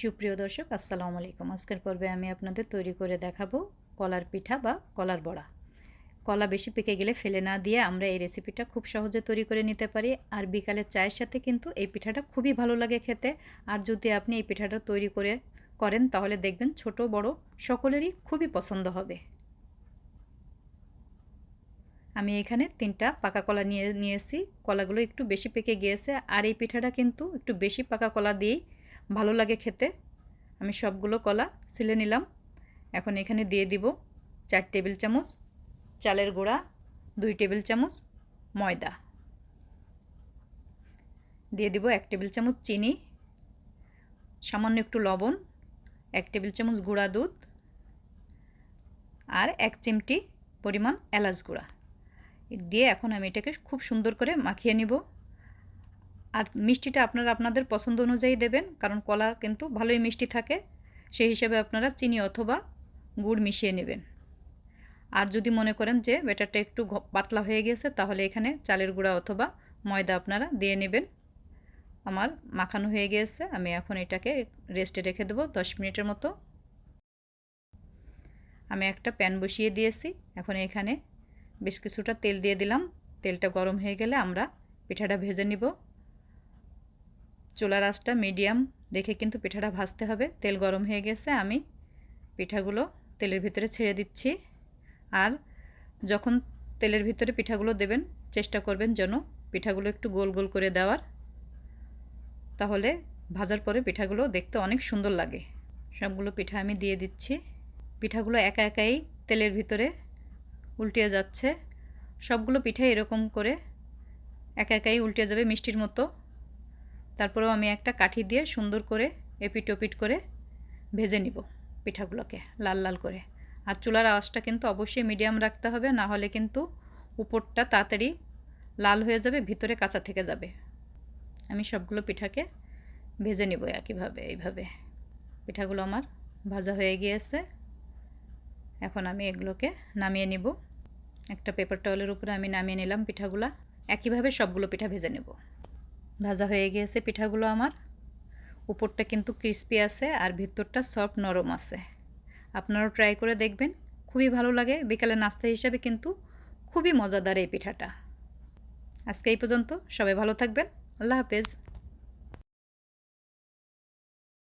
সুপ্রিয় দর্শক, আসসালামু আলাইকুম। আজকের পর্বে আমি আপনাদের তৈরি করে দেখাবো কলার পিঠা বা কলার বড়া। কলা বেশি পেকে গেলে ফেলে না দিয়ে আমরা এই রেসিপিটা খুব সহজে তৈরি করে নিতে পারি আর বিকালে চায়ের সাথে কিন্তু এই পিঠাটা খুবই ভালো লাগে খেতে। আর যদি আপনি এই পিঠাটা তৈরি করে করেন, তাহলে দেখবেন ছোট, বড় সকলেরই খুবই পছন্দ হবে। আমি এখানে তিনটা পাকা কলা নিয়ে, নিয়েছি। কলাগুলো একটু বেশি পেকে গিয়েছে আর এই পিঠাটা কিন্তু একটু বেশি পাকা কলা দিয়েই ভালো লাগে খেতে। আমি সবগুলো কলা ছিলে নিলাম। এখন এখানে দিয়ে দিব চার টেবিল চামচ চালের গুঁড়া, দুই টেবিল চামচ ময়দা। দিয়ে দিব এক টেবিল চামচ চিনি, সামান্য একটু লবণ, এক টেবিল চামচ গুঁড়া দুধ আর এক চিমটি পরিমাণ এলাচ গুঁড়া। দিয়ে এখন আমি এটাকে খুব সুন্দর করে মাখিয়ে নিব। আর মিষ্টিটা আপনারা আপনাদের পছন্দ অনুযায়ী দেবেন, কারণ কলা কিন্তু ভালোই মিষ্টি থাকে। সেই হিসাবে আপনারা চিনি অথবা গুড় মিশিয়ে নেবেন। আর যদি মনে করেন যে ব্যাটারটা একটু পাতলা হয়ে গেছে, তাহলে এখানে চালের গুঁড়া অথবা ময়দা আপনারা দিয়ে নেবেন। আমার মাখানো হয়ে গিয়েছে আমি এখন এটাকে রেস্টে রেখে দেবো দশ মিনিটের মতো। আমি একটা প্যান বসিয়ে দিয়েছি, এখন এখানে বেশ কিছুটা তেল দিয়ে দিলাম। তেলটা গরম হয়ে গেলে আমরা পিঠাটা ভেজে নিব। চুলার আঁচটা মিডিয়াম রেখে কিন্তু পিঠাটা ভাজতে হবে। তেল গরম হয়ে গেছে, আমি পিঠাগুলো তেলের ভিতরে ছেড়ে দিচ্ছি। আর যখন তেলের ভিতরে পিঠাগুলো দেবেন, চেষ্টা করবেন যেন পিঠাগুলো একটু গোল গোল করে দেওয়ার। তাহলে ভাজার পরে পিঠাগুলো দেখতে অনেক সুন্দর লাগে। সবগুলো পিঠা আমি দিয়ে দিচ্ছি। পিঠাগুলো একা একাই তেলের ভিতরে উল্টে যাচ্ছে। সবগুলো পিঠা এরকম করে একা একাই উল্টে যাবে মিষ্টির মতো। তারপরেও আমি একটা কাঠি দিয়ে সুন্দর করে এপিট ওপিট করে ভেজে নিব পিঠাগুলোকে, লাল লাল করে। আর চুলার আওয়াজটা কিন্তু অবশ্যই মিডিয়াম রাখতে হবে, না হলে কিন্তু উপরটা তাড়াতাড়ি লাল হয়ে যাবে, ভিতরে কাঁচা থেকে যাবে। আমি সবগুলো পিঠাকে ভেজে নিব একইভাবে, এইভাবে। পিঠাগুলো আমার ভাজা হয়ে গিয়েছে। এখন আমি এগুলোকে নামিয়ে নিব। একটা পেপার টাওয়ালের উপরে আমি নামিয়ে নিলাম পিঠাগুলা। একইভাবে সবগুলো পিঠা ভেজে নেব। ভাজা হয়ে গিয়েছে পিঠাগুলো আমার। উপরটা কিন্তু ক্রিস্পি আছে আর ভিতরটা সফট নরম আছে। আপনারাও ট্রাই করে দেখবেন, খুবই ভালো লাগে। বিকালে নাস্তা হিসাবে কিন্তু খুবই মজাদার এই পিঠাটা। আজকে এই পর্যন্ত, সবাই ভালো থাকবেন। আল্লাহ হাফেজ।